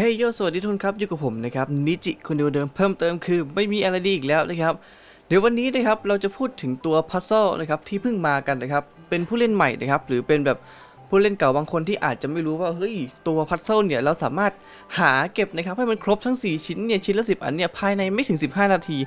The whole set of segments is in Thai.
เฮ้ยโยสวัสดีทุกคนครับอยู่กับผมนะครับนิจิคนเดียวเดิมเพิ่มเติมคือไม่มีอะไรดีอีกแล้วนะครับ เดี๋ยววันนี้นะครับเราจะพูดถึงตัวพัซเซิลนะครับที่เพิ่งมากันนะครับเป็นผู้เล่นใหม่นะครับหรือเป็นแบบ ผู้เล่นเก่าบางคนที่อาจจะไม่รู้ว่าเฮ้ยตัวพัซเซิลเนี่ยเราสามารถหาเก็บนะครับให้มันครบทั้ง 4 ชิ้นเนี่ยชิ้นละ 10 อันเนี่ยภายในไม่ถึง 15 นาที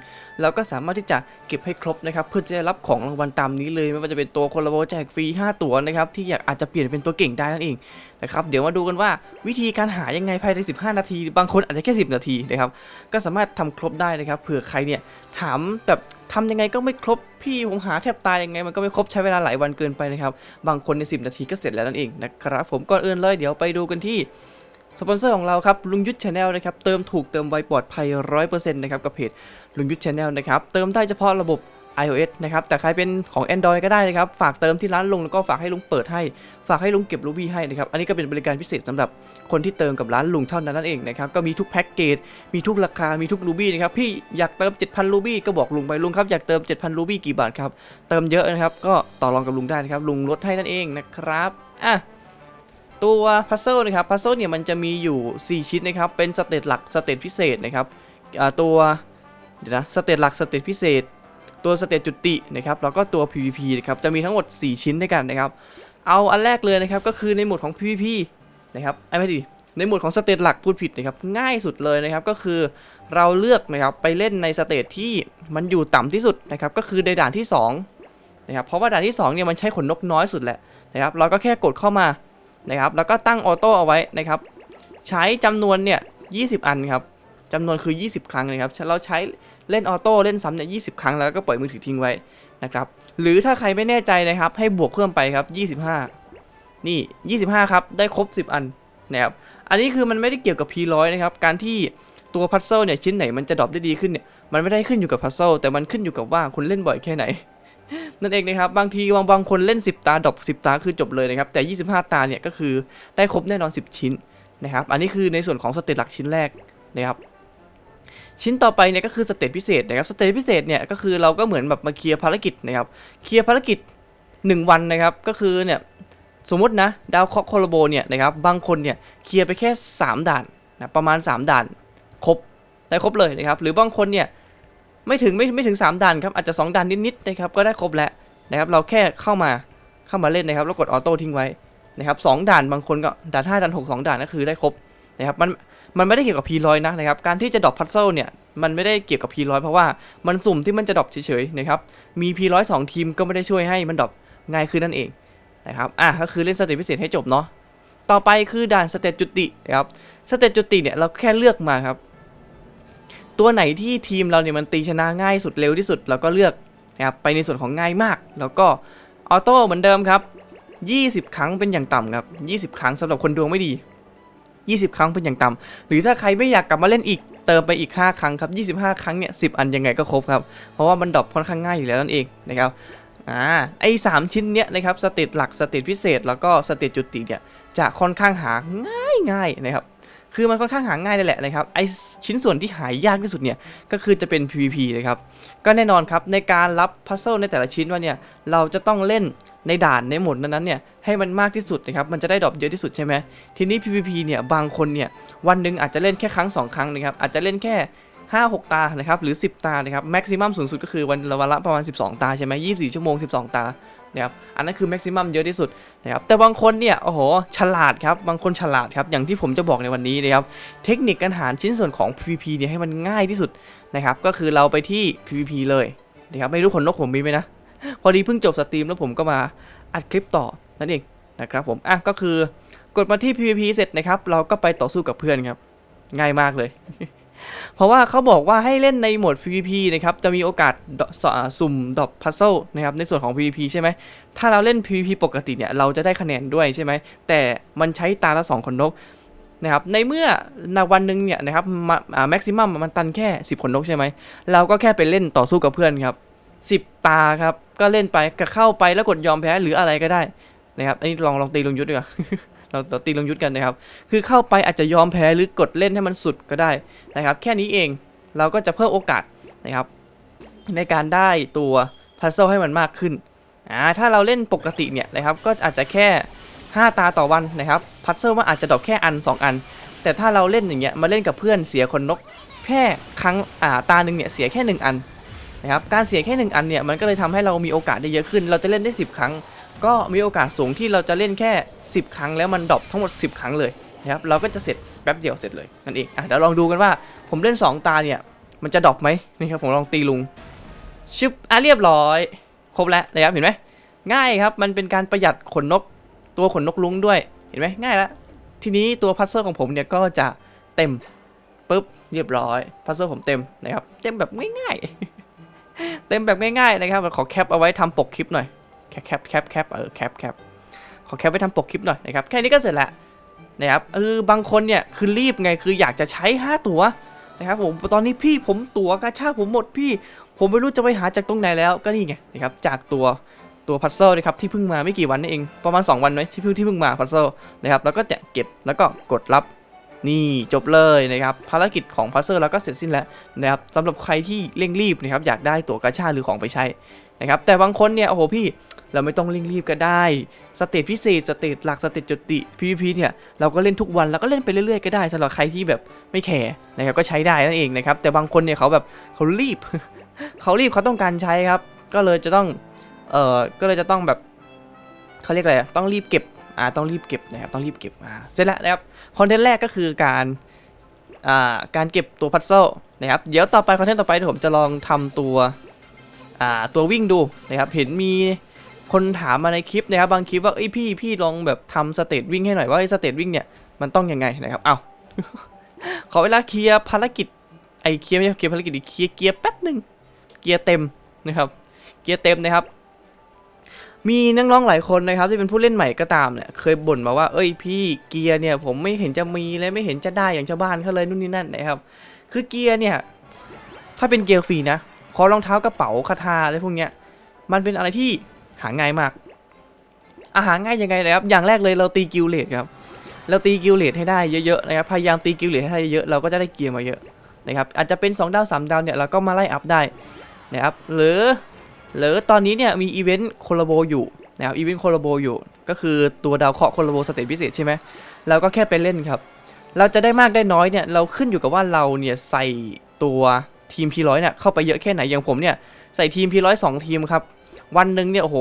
เราก็สามารถที่จะเก็บให้ครบนะครับเพื่อจะได้รับของรางวัลตามนี้เลย ไม่ว่าจะเป็นตัวคนละโบแจกฟรี 5 ตัวนะครับที่อยากอาจจะเปลี่ยนเป็นตัวเก่งได้นั่นเองนะครับเดี๋ยวมาดูกันว่าวิธีการหายังไงภายใน 15 นาที บางคนอาจจะแค่ 10 นาทีนะครับก็สามารถทำครบได้นะครับเผื่อใครเนี่ยถามแบบ ทำยังไงก็ไม่ครบพี่ผมหาแทบตายยังไงมันก็ไม่ครบใช้เวลาหลายวันเกินไปนะครับ บางคนใน 10 นาทีก็เสร็จแล้วนั่นเองนะครับผมก่อนอื่นเลยเดี๋ยวไปดูกันที่สปอนเซอร์ของเราครับลุงยุทธชาแนลนะครับเติมถูกเติมไวปลอดภัย 100%นะครับกับเพจลุงยุทธชาแนลนะครับเติมได้เฉพาะระบบ iOS นะครับแต่ใครเป็นของ Android ก็ได้นะครับ ฝากเติมที่ร้านลุงแล้วก็ฝากให้ลุงเปิดให้ ฝากให้ลุงเก็บรูบี้ให้นะครับ อันนี้ก็เป็นบริการพิเศษสำหรับคนที่เติมกับร้านลุงเท่านั้นนั่นเองนะครับ ก็มีทุกแพ็กเกจ มีทุกราคา มีทุกรูบี้นะครับ พี่อยากเติม 7,000รูบี้ก็บอกลุงไปลุงครับอยากเติม 7,000รูบี้กี่บาทครับ เติมเยอะนะครับ ก็ต่อรองกับลุงได้นะครับ ลุงลดให้นั่นเองนะครับ อะตัวพัซเซิลนะครับ พัซเซิลเนี่ยมันจะมีอยู่ 4 ชิ้นนะครับ เป็นสเตตหลัก สเตตพิเศษนะครับตัวเดี๋ยวนะ สเตตหลัก สเตตพิเศษ ตัวสเตตจุตินะครับแล้วก็ตัว PVP นะครับจะมีทั้งหมด 4 ชิ้นด้วยกันนะครับเอาอันแรกเลยนะครับก็คือในหมวดของ PVP นะครับไอ้ไม่ดีในหมวดของสเตตหลักพูดผิดนะครับง่ายสุดเลยนะครับก็คือเราเลือกนะครับไปเล่นในสเตตที่มันอยู่ต่ำที่สุดนะครับก็คือในด่านที่2นะครับเพราะว่าด่านที่2เนี่ยมันใช้ขนนกน้อยสุดแหละนะครับเราก็แค่กดเข้ามานะครับแล้วก็ตั้งออโต้เอาไว้นะครับใช้จำนวนเนี่ย20 อันครับจำนวนคือ 20 ครั้งนะครับเราใช้ เล่นออโต้เล่นซ้ำเนี่ย20ครั้งแล้วก็ปล่อยมือถือทิ้งไว้นะครับหรือถ้าใครไม่แน่ใจนะครับให้บวกเพิ่มไปครับ 25 นี่ 25 ครับได้ครบ 10 อันนะครับอันนี้คือมันไม่ได้เกี่ยวกับ P100 นะครับการที่ตัวพัซเซิลเนี่ยชิ้นไหนมันจะดรอปได้ดีขึ้นเนี่ยมันไม่ได้ขึ้นอยู่กับพัซเซิลแต่มันขึ้นอยู่กับว่าคุณเล่นบ่อยแค่ไหน นั่นเองนะครับบางทีบางบางคนเล่น 10 ตาดรอป10 ตาคือจบเลยนะครับแต่ 25 ตาเนี่ยก็คือได้ครบแน่นอน 10 ชิ้นนะครับอันนี้คือในส่วนของสเตตหลักชิ้นแรกนะครับ ชิ้นต่อไปเนี่ยก็คือสเตตพิเศษนะครับสเตตพิเศษเนี่ยก็คือเราก็เหมือนแบบมาเคลียร์ภารกิจนะครับเคลียร์ภารกิจ 1 วันนะครับก็คือเนี่ยสมมตินะดาวเคราะห์โคโลโบเนี่ยนะครับบางคนเนี่ยเคลียร์ไปแค่ 3 ด่านนะประมาณ 3 ด่านครบได้ครบเลยนะครับหรือบางคนเนี่ยไม่ถึงไม่ไม่ถึง 3ด่านครับอาจจะ 2ด่านนิดๆนะครับก็ได้ครบแล้วนะครับเราแค่เข้ามาเข้ามาเล่นนะครับแล้วกดออโต้ทิ้งไว้นะครับสองด่านบางคนก็ด่าน5ด่าน6 2 ด่านก็คือได้ครบนะครับมัน มันไม่ได้เกี่ยวกับ P100 นะนะครับ การที่จะดรอปพัซเซิลเนี่ย มันไม่ได้เกี่ยวกับ P100 เพราะว่ามันสุ่มที่มันจะดรอปเฉยๆนะครับ มี P100 2ทีมก็ไม่ได้ช่วยให้มันดรอปง่ายขึ้นนั่นเองนะครับ อะก็คือเล่นสเตตพิเศษให้จบเนาะ ต่อไปคือด่านสเตตจุตินะครับ สเตตจุติเนี่ยเราแค่เลือกมาครับ ตัวไหนที่ทีมเราเนี่ยมันตีชนะง่ายสุดเร็วที่สุดเราก็เลือกนะครับ ไปในส่วนของง่ายมาก แล้วก็ออโต้เหมือนเดิมครับ 20 ครั้งเป็นอย่างต่ำครับ 20 ครั้งสำหรับคนดวงไม่ดี 20 ครั้งเป็นอย่างต่ำหรือถ้าใครไม่อยากกลับมาเล่นอีกเติมไปอีก 5 ครั้งครับ 25 ครั้งเนี่ย10 อันยังไงก็ครบครับ เพราะว่ามันดรอปค่อนข้างง่ายอยู่แล้วนั่นเองนะครับอ่าไอ้สามชิ้นเนี้ยนะครับสเตตหลักสเตตพิเศษ แล้วก็สเตตจุติเนี่ยจะค่อนข้างหาง่ายง่ายนะครับคือมันค่อนข้างหาง่ายเลยแหละนะครับไอชิ้นส่วนที่หายยากที่สุดเนี่ยก็คือจะเป็น PVP นะครับก็แน่นอนครับในการรับพัซเซิลในแต่ละชิ้นว่าเนี่ยเราจะต้องเล่นในด่านในหมดนั้นๆเนี่ย ให้มันมากที่สุดนะครับ มันจะได้ดรอปเยอะที่สุดใช่ไหมทีนี้ PVP เนี่ยบางคนเนี่ยวันหนึ่งอาจจะเล่นแค่ครั้ง 2 ครั้งนะครับอาจจะเล่นแค่ 5 6 ตานะครับหรือ 10 ตานะครับแม็กซิมัมสูงสุดก็คือวันละวันละประมาณ 12 ตาใช่ไหม24ชั่วโมง 12 ตานะครับอันนั้นคือแม็กซิมัมเยอะที่สุดนะครับแต่บางคนเนี่ยโอ้โหฉลาดครับบางคนฉลาดครับอย่างที่ผมจะบอกในวันนี้นะครับเทคนิคการหารชิ้นส่วนของ PVP เนี่ยให้มันง่ายที่สุดนะครับก็คือเราไปที่ PVP เลยนะครับไม่รู้ขนนกผมมีไหมนะพอดีเพิ่งจบสตรีมแล้วผมก็มาอัดคลิปต่อ นั่นเองนะครับผมอะก็คือกดมาที่ PVP เสร็จนะครับ เราก็ไปต่อสู้กับเพื่อนครับ ง่ายมากเลย เพราะว่าเขาบอกว่าให้เล่นในโหมด PVP นะครับ จะมีโอกาสสสุ่มดรอปพัซเซิลนะครับ ในส่วนของ PVP ใช่ไหม ถ้าเราเล่น PVP ปกติเนี่ย เราจะได้คะแนนด้วยใช่ไหม แต่มันใช้ตาละ2คนนกนะครับ ในเมื่อในวันหนึ่งเนี่ยนะครับแม็กซิมัมมันตันแค่ 10 คนนกใช่ไหม เราก็แค่ไปเล่นต่อสู้กับเพื่อนครับ 10 ตาครับ ก็เล่นไปก็เข้าไปแล้วกดยอมแพ้หรืออะไรก็ได้ นะครับอันนี้ลองลองตีลงยุทธดีกว่าเราเราตีลงยุทธกันนะครับ คือเข้าไปอาจจะยอมแพ้หรือกดเล่นให้มันสุดก็ได้นะครับ แค่นี้เองเราก็จะเพิ่มโอกาสนะครับ ในการได้ตัวพัซเซิลให้มันมากขึ้นอ่าถ้าเราเล่นปกติเนี่ยนะครับ ก็อาจจะแค่ 5 ตาต่อวันนะครับพัซเซิลมันอาจจะดรอปแค่อัน 2 อัน แต่ถ้าเราเล่นอย่างเงี้ยมาเล่นกับเพื่อนเสียคนนกแค่ครั้งอ่าตาหนึ่งเนี่ยเสียแค่หนึ่งอันนะครับการเสียแค่หนึ่งอันเนี่ยมันก็เลยทำให้เรามีโอกาสได้เยอะขึ้น เราจะเล่นได้ 10 ครั้ง ก็มีโอกาสสูงที่เราจะเล่นแค่ 10 ครั้งแล้วมันดรอปทั้งหมด 10 ครั้งเลยนะครับเราก็จะเสร็จแป๊บเดียวเสร็จเลยนั่นเองอะเดี๋ยวลองดูกันว่าผมเล่น 2 ตาเนี่ยมันจะดรอปไหมนี่ครับผมลองตีลุงชึบอะเรียบร้อย ครบแล้วนะครับเห็นไหมง่ายครับมันเป็นการประหยัดขนนกตัวขนนกลุงด้วยเห็นไหมง่ายละทีนี้ตัวพัซเซอร์ของผมเนี่ยก็จะเต็มปุ๊บเรียบร้อยพัซเซอร์ผมเต็มนะครับเต็มแบบง่ายๆ เต็มแบบง่ายๆนะครับขอแคปเอาไว้ทำปกคลิปหน่อย แคปแคปแคปแคปเออแคปแคปขอแคปไว้ทำปกคลิปหน่อยนะครับ แค่นี้ก็เสร็จละนะครับเออบางคนเนี่ยคือรีบไงคืออยากจะใช้ 5 ตัวนะครับผมตอนนี้พี่ผมตั๋วกระชากผมหมดพี่ ผมไม่รู้จะไปหาจากตรงไหนแล้วก็นี่ไงนะครับจากตัวตัวพัซเซิลนะครับที่เพิ่งมาไม่กี่วันนี่เองประมาณ 2 วันไหมที่เพิ่งที่เพิ่งมาพัซเซิลนะครับแล้วก็จะเก็บแล้วก็กดรับนี่จบเลยนะครับภารกิจของพัซเซอร์แล้วก็เสร็จสิ้นแล้วนะครับสำหรับใครที่เร่งรีบนะครับอยากได้ตั๋วกาชาหรือของไปใช้นะครับแต่บางคนเนี่ยโอ้โหพี่ เราไม่ต้องเร่งรีบก็ได้ สเตจพิเศษ สเตจหลัก สเตจจุติ PVP เนี่ยเราก็เล่นทุกวันแล้วก็เล่นไปเรื่อยๆก็ได้สำหรับใครที่แบบไม่แคร์นะครับก็ใช้ได้นั่นเองนะครับแต่บางคนเนี่ยเขาแบบเขารีบเขารีบเขาต้องการใช้ครับ ก็เลยจะต้องเอ่อก็เลยจะต้องแบบเขาเรียกอะไรต้องรีบเก็บอ่าต้องรีบเก็บนะครับต้องรีบเก็บอ่าเสร็จแล้วนะครับคอนเทนต์แรกก็คือการอ่าการเก็บตัวพัซเซิลนะครับเดี๋ยวต่อไปคอนเทนต์ต่อไปเดี๋ยวผมจะลองทำตัวอ่าตัววิ่งดูนะครับเห็นมี คนถามมาในคลิปนะครับบางคลิปว่าเอ้พี่พี่ลองแบบทำสเตตวิ่งให้หน่อยว่าไอ้สเตตวิ่งเนี่ยมันต้องยังไงนะครับเอาขอเวลาเคลียร์ภารกิจไอ้เคลียร์ไม่ใช่เคลียร์ภารกิจเคลียร์เกียร์แป๊บหนึ่งเกียร์เต็มนะครับ เกียร์เต็มนะครับ มีนักร้องหลายคนนะครับ ที่เป็นผู้เล่นใหม่ก็ตามเนี่ยเคยบ่นมาว่าเอ้ยพี่เกียร์เนี่ยผมไม่เห็นจะมีเลยไม่เห็นจะได้อย่างชาวบ้านเขาเลยนู่นนี่นั่นนะครับ คือเกียร์เนี่ยถ้าเป็นเกียร์ฟรีนะคอรองเท้ากระเป๋าคาถาอะไรพวกเนี้ยมันเป็นอะไรที่ หาง่ายมากอาหาง่ายยังไงนะครับ อย่างแรกเลยเราตีกิลเลตครับ เราตีกิลเลตให้ได้เยอะๆนะครับ พยายามตีกิลเลตให้ได้เยอะ เราก็จะได้เกียร์มาเยอะนะครับ อาจจะเป็น 2 ดาว 3 ดาวเนี่ยเราก็มาไล่อัพได้นะครับ หรือ หรือตอนนี้เนี่ยมีอีเวนต์โคลาโบอยู่นะครับ อีเวนต์โคลาโบอยู่ ก็คือตัวดาวเคราะห์โคลาโบสเตจพิเศษใช่ไหมเราก็แค่ไปเล่นครับ เราจะได้มากได้น้อยเนี่ยเราขึ้นอยู่กับว่าเราเนี่ยใส่ตัวทีม P100 เนี่ยเข้าไปเยอะแค่ไหน อย่างผมเนี่ยใส่ทีม P100 สองทีมครับ วันหนึ่งเนี่ยโอ้โห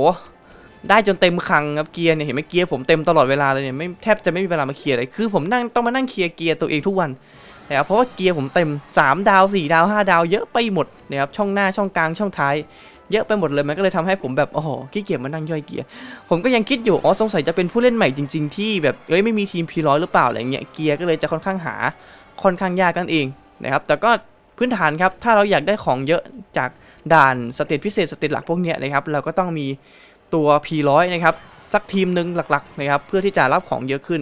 ได้จนเต็มคังครับเกียร์เนี่ยเห็นไหมเกียร์ผมเต็มตลอดเวลาเลยเนี่ยไม่แทบจะไม่มีเวลามาเคลียร์เลยคือผมนั่งต้องมานั่งเคลียร์เกียร์ตัวเองทุกวันนะครับเพราะว่าเกียร์ผมเต็ม 3 ดาว 4 ดาว 5 ดาวเยอะไปหมดนะครับช่องหน้าช่องกลางช่องท้าย เยอะไปหมดเลยมันก็เลยทำให้ผมแบบโอ้โหขี้เกียจมานั่งย่อยเกียร์ผมก็ยังคิดอยู่อ๋อสงสัยจะเป็นผู้เล่นใหม่จริง ๆ ที่แบบเอ้ยไม่มีทีม P100 หรือเปล่าอะไรเงี้ยเกียร์ก็เลยจะค่อนข้างหาค่อนข้างยากนั่นเองนะครับแต่ก็พื้นฐานครับถ้าเราอยากได้ของเยอะจาก ด่านสเตจพิเศษสเตจหลักพวกเนี้ยนะครับเราก็ต้องมีตัว P100 นะครับสักทีมหนึ่งหลักๆนะครับเพื่อที่จะรับของเยอะขึ้น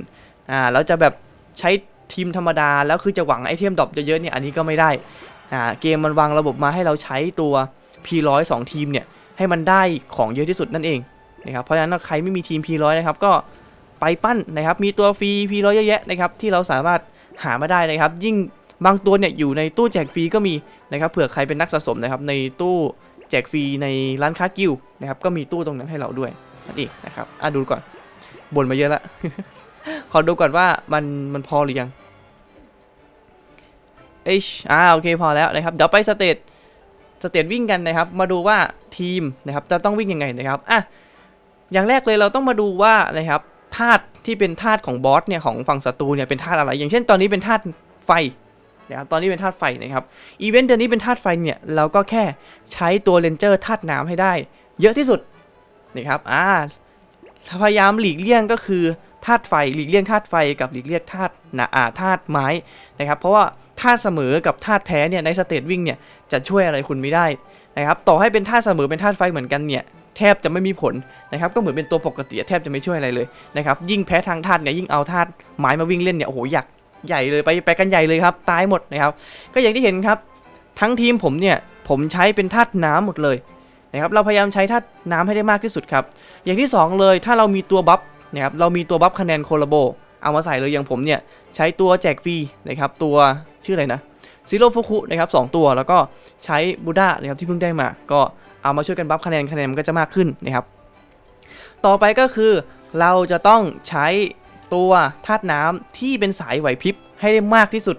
อ่าเราจะแบบใช้ทีมธรรมดาแล้วคือจะหวังไอเทมดรอปเยอะๆเนี่ยอันนี้ก็ไม่ได้อ่าเกมมันวางระบบมาให้เราใช้ตัว P100 2 ทีมเนี่ยให้มันได้ของเยอะที่สุดนั่นเองนะครับเพราะฉะนั้นใครไม่มีทีม P100 นะครับก็ไปปั้นนะครับมีตัวฟรี P100 เยอะแยะนะครับที่เราสามารถหามาได้นะครับ ยิ่ง บางตัวเนี่ยอยู่ในตู้แจกฟรีก็มีนะครับเผื่อใครเป็นนักสะสมนะครับในตู้แจกฟรีในร้านค้ากิลด์นะครับก็มีตู้ตรงนั้นให้เราด้วยนั่นเองนะครับอะดูก่อนบ่นมาเยอะละขอดูก่อนว่ามันมันพอหรือยังเอชอ่าโอเคพอแล้วนะครับเดี๋ยวไปสเตจสเตจวิ่งกันนะครับ มาดูว่าทีมนะครับจะต้องวิ่งยังไงนะครับอะอย่างแรกเลยเราต้องมาดูว่านะครับธาตุที่เป็นธาตุของบอสเนี่ยของฝั่งศัตรูเนี่ยเป็นธาตุอะไร อย่างเช่นตอนนี้เป็นธาตุไฟ นะครับตอนนี้เป็นธาตุไฟนะครับอีเวนต์เดือนนี้เป็นธาตุไฟเนี่ยเราก็แค่ใช้ตัวเลนเจอร์ธาตุน้ำให้ได้ เยอะที่สุดนะครับอ่าพยายามหลีกเลี่ยงก็คือธาตุไฟหลีกเลี่ยงธาตุไฟกับหลีกเลี่ยงธาตุหนาอ่าธาตุไม้นะครับเพราะว่าธาตุเสมอกับธาตุแพ้เนี่ยในสเตจวิ่งเนี่ยจะช่วยอะไรคุณไม่ได้นะครับต่อให้เป็นธาตุเสมอเป็นธาตุไฟเหมือนกันเนี่ยแทบจะไม่มีผลนะครับก็เหมือนเป็นตัวปกติแทบจะไม่ช่วยอะไรเลยนะครับยิ่งแพ้ทางธาตุเนี่ยยิ่งเอาธาตุไม้มาวิ่งเล่นเนี่ยโอ้โหอยาก ใหญ่เลยไปไปกันใหญ่เลยครับ ตายหมดนะครับ ก็อย่างที่เห็นครับ ทั้งทีมผมเนี่ยผมใช้เป็นธาตุน้ำหมดเลยนะครับเราพยายามใช้ธาตุน้ำให้ได้มากที่สุดครับ อย่างที่สองเลยถ้าเรามีตัวบัฟนะครับเรามีตัวบัฟคะแนนโคลาโบเอามาใส่เลยอย่างผมเนี่ยใช้ตัวแจกฟรีนะครับตัวชื่ออะไรนะซิโร่ฟุคุนะครับสตัวแล้วก็ใช้บูด้านะครับที่เพิ่งได้มา ก็เอามาช่วยกันบัฟคะแนนคะแนนมันก็จะมากขึ้นนะครับ ต่อไปก็คือเราจะต้องใช้ ตัวธาตุน้ำที่เป็นสายไหวพริบให้ได้มากที่สุด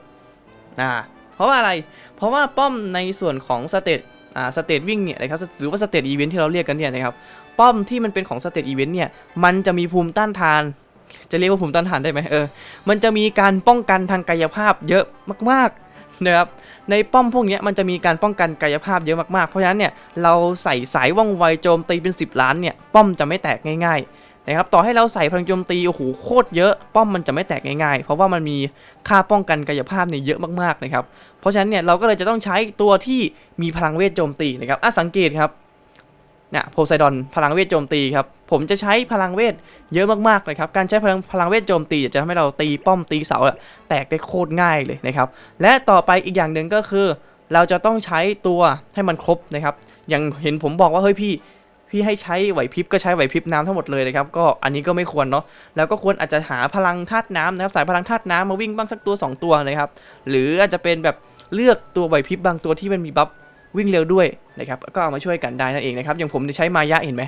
นะเพราะว่าอะไร เพราะว่าป้อมในส่วนของสเตตอ่าสเตตวิ่งเนี่ยนะครับหรือว่าสเตตอีเวนท์ที่เราเรียกกันเนี่ยนะครับป้อมที่มันเป็นของสเตตอีเวนต์เนี่ยมันจะมีภูมิต้านทาน จะเรียกว่าภูมิต้านทานได้ไหมเออมันจะมีการป้องกันทางกายภาพเยอะมากๆนะครับในป้อมพวกนี้มันจะมีการป้องกันกายภาพเยอะมากๆ เพราะฉะนั้นเนี่ยเราใส่สายว่องไวโจมตีเป็น 10 ล้านเนี่ยป้อมจะไม่แตกง่ายๆ นะครับต่อให้เราใส่พลังโจมตีโอ้โหโคตรเยอะป้อมมันจะไม่แตกง่ายๆ เพราะว่ามันมีค่าป้องกันกายภาพเนี่ยเยอะมากๆนะครับเพราะฉะนั้นเนี่ยเราก็เลยจะต้องใช้ตัวที่มีพลังเวทโจมตีนะครับอะสังเกตครับเนี่ยโพไซดอนพลังเวทโจมตีครับผมจะใช้พลังเวทเยอะมากๆเลยครับการใช้พลังพลังเวทโจมตีจะทำให้เราตีป้อมตีเสาแตกได้โคตรง่ายเลยนะครับและต่อไปอีกอย่างหนึ่งก็คือ เราจะต้องใช้ตัวให้มันครบนะครับอย่างเห็นผมบอกว่าเฮ้ยพี่ พี่ให้ใช้ไหวพริบก็ใช้ไหวพริบน้ำทั้งหมดเลยนะครับก็อันนี้ก็ไม่ควรเนาะแล้วก็ควรอาจจะหาพลังธาตุน้ำนะครับสายพลังธาตุน้ำมาวิ่งบ้างสักตัว 2 ตัวนะครับหรืออาจจะเป็นแบบเลือกตัวไหวพริบบางตัวที่มันมีบัฟวิ่งเร็วด้วยนะครับก็เอามาช่วยกันได้นั่นเองนะครับอย่างผมจะใช้มายะเห็นไหม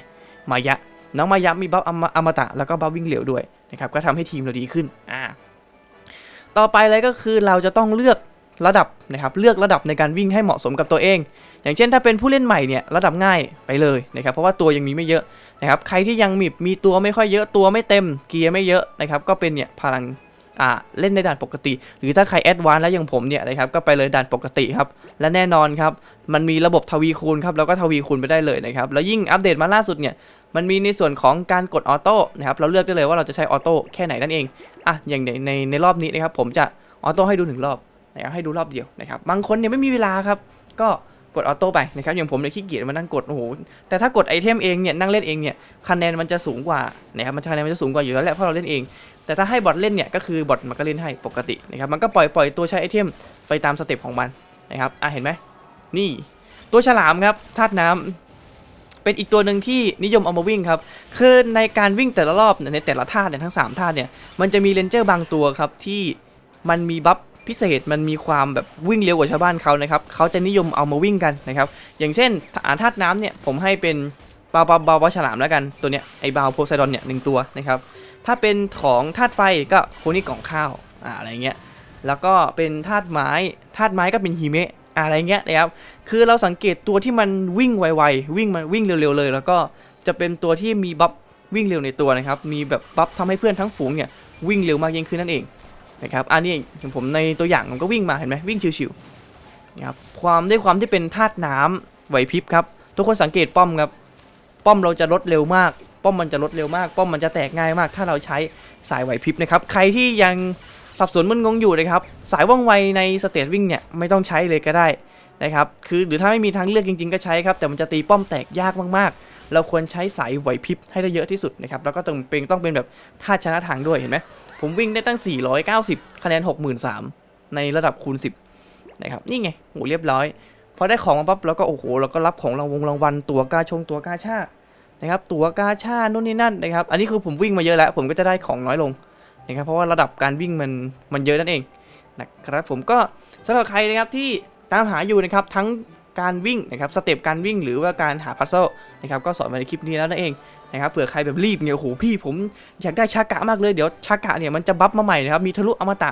มายะน้องมายะมีบัฟอมตะแล้วก็บัฟวิ่งเร็วด้วยนะครับก็ทำให้ทีมเราดีขึ้นอ่าต่อไปเลยก็คือเราจะต้องเลือกระดับนะครับเลือกระดับในการวิ่งให้เหมาะสมกับตัวเอง อย่างเช่นถ้าเป็นผู้เล่นใหม่เนี่ยระดับง่ายไปเลยนะครับเพราะว่าตัวยังมีไม่เยอะนะครับใครที่ยังมีมีตัวไม่ค่อยเยอะตัวไม่เต็มเกียร์ไม่เยอะนะครับก็เป็นเนี่ยพลังอ่าเล่นในด่านปกติ หรือถ้าใครแอดวานแล้วอย่างผมเนี่ยนะครับก็ไปเลยด่านปกติครับและแน่นอนครับมันมีระบบทวีคูณครับแล้วก็ทวีคูณไปได้เลยนะครับแล้วยิ่งอัปเดตมาล่าสุดเนี่ยมันมีในส่วนของการกดออโต้นะครับเราเลือกได้เลยว่าเราจะใช้ออโต้แค่ไหนนั่นเองอะอย่างในในในรอบนี้นะครับผมจะออโต้ให้ดูหนึ่งรอบนะครับให้ดูรอบเดียวนะครับบางคนเนี่ยไม่มีเวลาครับก็ กดออโต้ไปนะครับอย่างผมเนี่ยขี้เกียจมานั่งกดโอ้โหแต่ถ้ากดไอเทมเองเนี่ยนั่งเล่นเองเนี่ยคะแนนมันจะสูงกว่านะครับมันคะแนนมันจะสูงกว่าอยู่แล้วแหละเพราะเราเล่นเอง แต่ถ้าให้บอทเล่นเนี่ยก็คือบอทมันก็เล่นให้ปกตินะครับมันก็ปล่อยปล่อยตัวใช้ไอเทมไปตามสเต็ปของมันนะครับอะเห็นไหมนี่ตัวฉลามครับธาตุน้ำเป็นอีกตัวหนึ่งที่นิยมเอามาวิ่งครับ คือในการวิ่งแต่ละรอบเนี่ยในแต่ละท่าเนี่ยทั้งสามท่าเนี่ย มันจะมีเลนเจอร์บางตัวครับที่มันมีบัฟ พิเศษมันมีความแบบวิ่งเร็วกว่าชาวบ้านเขานะครับเขาจะนิยมเอามาวิ่งกันนะครับ อย่างเช่นอาธาตุน้ำเนี่ยผมให้เป็นบาบาบาวฉลามแล้วกันตัวเนี้ยไอบาวโพไซดอนเนี่ยหนึ่งตัวนะครับถ้าเป็นของธาตุไฟก็โคนี่กล่องข้าวอ่าอะไรเงี้ยแล้วก็เป็นธาตุไม้ธาตุไม้ก็เป็นฮิเมะอะไรเงี้ยนะครับคือเราสังเกตตัวที่มันวิ่งไวๆวิ่งมาวิ่งเร็วๆเลย แล้วก็จะเป็นตัวที่มีบัฟวิ่งเร็วในตัวนะครับมีแบบบัฟทำให้เพื่อนทั้งฝูงเนี่ยวิ่งเร็วมากยิ่งขึ้นนั่นเอง นะครับอันนี้อย่างผมในตัวอย่างผมก็วิ่งมาเห็นไหมวิ่งชิวๆนะครับความด้วยความที่เป็นธาตุน้ำไหวพริบครับทุกคนสังเกตป้อมครับป้อมเราจะลดเร็วมาก ป้อมมันจะลดเร็วมาก ป้อมมันจะแตกง่ายมาก ถ้าเราใช้สายไหวพริบนะครับใครที่ยังสับสนมึนงงอยู่นะครับสายว่องไวในสเตจวิ่งเนี่ยไม่ต้องใช้เลยก็ได้นะครับคือหรือถ้าไม่มีทางเลือกจริง ๆ ก็ใช้ครับแต่มันจะตีป้อมแตกยากมากๆ เราควรใช้สายไหวพริบให้ได้เยอะที่สุดนะครับแล้วก็ต้องเป็นต้องเป็นแบบธาตุชนะทางด้วยเห็นไหม ผมวิ่งได้ตั้ง 490 คะแนน 63,000 ในระดับคูณ 10 นะครับ นี่ไงโหเรียบร้อย พอได้ของมาปั๊บเราก็โอ้โห เราก็รับของรางวงรางวัล ตัวกาชง ตัวกาชานะครับ ตัวกาชานู่นนี่นั่นนะครับ อันนี้คือผมวิ่งมาเยอะแล้ว ผมก็จะได้ของน้อยลงนะครับ เพราะว่าระดับการวิ่งมันมันเยอะนั่นเองนะครับ ผมก็สำหรับใครนะครับที่ตามหาอยู่นะครับทั้ง การวิ่งนะครับสเต็ปการวิ่งหรือว่าการหาพัซเซิลนะครับก็สอนมาในคลิปนี้แล้วนั่นเองนะครับเผื่อใครแบบรีบเนี่ยโอ้โหพี่ผมอยากได้ชากะมากเลยเดี๋ยวชากะเนี่ยมันจะบัฟมาใหม่นะครับมีทะลุอมตะ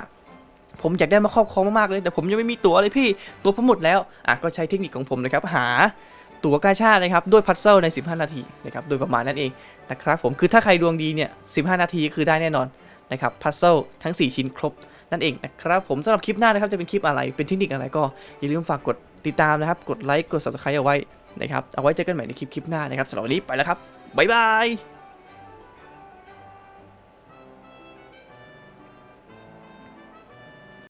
ผมอยากได้มาครอบครองมากๆเลย แต่ผมยังไม่มีตั๋วเลยพี่ ตั๋วผมหมดแล้วอะก็ใช้เทคนิคของผมนะครับ หาตั๋วกาชาดนะครับ ด้วยพัซเซิลใน 15 นาทีนะครับ โดยประมาณนั้นเอง นะครับผมคือถ้าใครดวงดีเนี่ย 15 นาทีคือได้แน่นอนนะครับพัซเซิลทั้ง 4 ชิ้นครบนั่นเองนะครับผมสำหรับคลิปหน้านะครับจะเป็นคลิปอะไรเป็นเทคนิคอะไรก็อย่าลืมฝากกด ติดตามนะครับ กดไลค์ กด subscribe เอาไว้นะครับ เอาไว้เจอกันใหม่ในคลิปคลิปหน้านะครับสำหรับวันนี้ไปแล้วครับ บ๊ายบาย